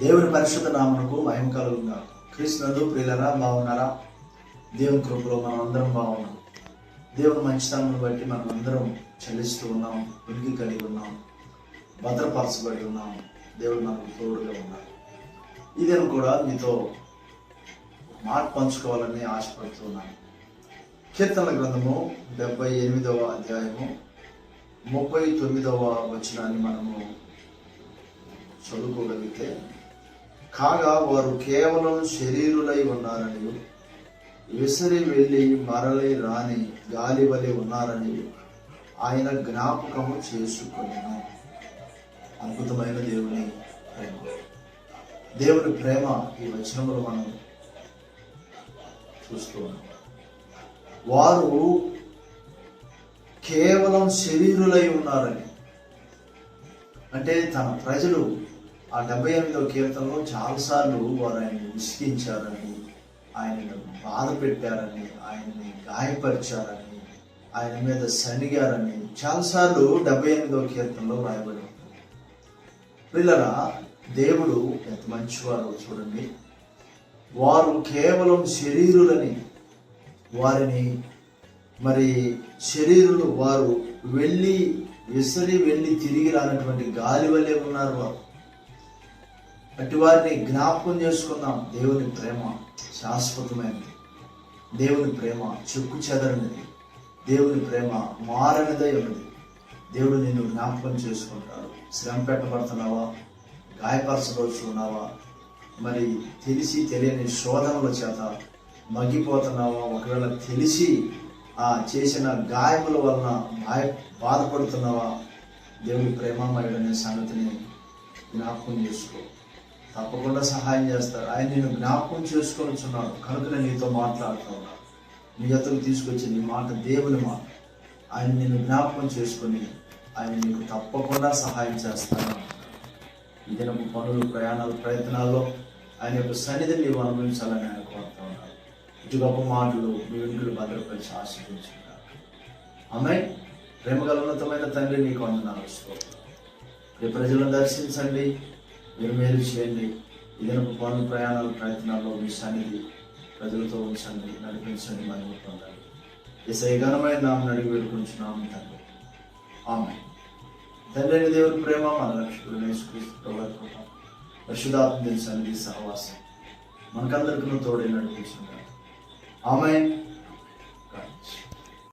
దేవుని పరిశుద్ధ నామనకు మహిమ కలుగుగా క్రీస్తునందు ప్రియులరా బాగున్నారా? దేవుని కృపలో మనం అందరం బాగున్నాం. దేవుని మంచితనం బట్టి మనం అందరం చెల్లిస్తూ ఉన్నాం వెలిగి కలిగి ఉన్నాం భద్రపరచబడి ఉన్నాం. దేవుడు మనకు తోడుగా ఉన్నాడు ఇదేను కూడా మీతో మాట పంచుకోవాలని ఆశపడుతున్నాను కీర్తన గ్రంథము డెబ్బై ఎనిమిదవ అధ్యాయము ముప్పై తొమ్మిదవ వచనాన్ని మనము చదువుకోగలిగితే కాగా వారు కేవలం శరీరులై ఉన్నారని విసిరి వెళ్ళి మరలి రాని గాలి వలె ఉన్నారని ఆయన జ్ఞాపకము చేసుకున్నాను అద్భుతమైన దేవుని ప్రేమ. దేవుని ప్రేమ ఈ వచనంలో మనం చూస్తూ వారు కేవలం శరీరులై ఉన్నారని అంటే తన ప్రజలు ఆ డెబ్బై ఎనిమిదవ కీర్తనలో చాలాసార్లు వారు ఆయన్ని విసిగించారని ఆయనను బాధ పెట్టారని ఆయన్ని గాయపరిచారని ఆయన మీద సణిగారని చాలాసార్లు డెబ్బై ఎనిమిదవ కీర్తనలో రాయబడి పిల్లరా దేవుడు ఎంత మంచివారో చూడండి. వారు కేవలం శరీరులని వారిని మరి శరీరులు వారు వెళ్ళి విసిరి వెళ్ళి తిరిగి రానటువంటి గాలి వల్లే ఉన్నారు వారు. అటువారిని జ్ఞాపకం చేసుకుందాం. దేవుని ప్రేమ శాశ్వతమైనది. దేవుని ప్రేమ చెక్కు చెదరనిది. దేవుని ప్రేమ మారనిదై ఉన్నది. దేవుడు నిన్ను జ్ఞాపకం చేసుకుంటాడు. శ్రమ పెట్టబడుతున్నావా? గాయపరచబడుచున్నావా? మరి తెలిసి తెలియని శోధనల చేత మగ్గిపోతున్నావా? ఒకవేళ తెలిసి ఆ చేసిన గాయముల వలన గాయ బాధపడుతున్నావా? దేవుడి ప్రేమమయుడనే సంగతిని జ్ఞాపకం చేసుకో. తప్పకుండా సహాయం చేస్తారు. ఆయన నేను జ్ఞాపకం చేసుకొని కనుక నేను నీతో మాట్లాడుతూ ఉన్నాను. నీ ఎత్తుకు తీసుకొచ్చి నీ మాట దేవుని మాట. ఆయన నేను జ్ఞాపకం చేసుకొని ఆయన నీకు తప్పకుండా సహాయం చేస్తాను. ఈ దినపు పనులు ప్రయాణాలు ప్రయత్నాల్లో ఆయన యొక్క సన్నిధిని నీవు అనుభవించాలని ఆయన కోరుతా ఉన్నాను ఇటు గొప్ప మాటలు మీ ఇంట్లో భద్రపరిచి ఆశీర్వదించున్నారు ఆమె ప్రేమగల ఉన్నతమైన తండ్రి నీకు అందనాలు ప్రజలను దర్శించండి. మీరు మేలు చేయండి. ఇదనకు పనులు ప్రయాణాలు ప్రయత్నాల్లో మీ సన్నిధి ప్రజలతో ఉంచండి నడిపించండి మహిమ పొందండి. ఈ ఘనమైన నామం నడిగి వేడుకుంటున్నాము తండ్రి. ఆమె తండ్రి దేవుని ప్రేమ మన రక్షకుడు యేసుక్రీస్తు పరిశుధాత్మ యొక్క సన్నిధి సహవాసం మనకందరికీ తోడే నడిపించుకుంటారు ఆమె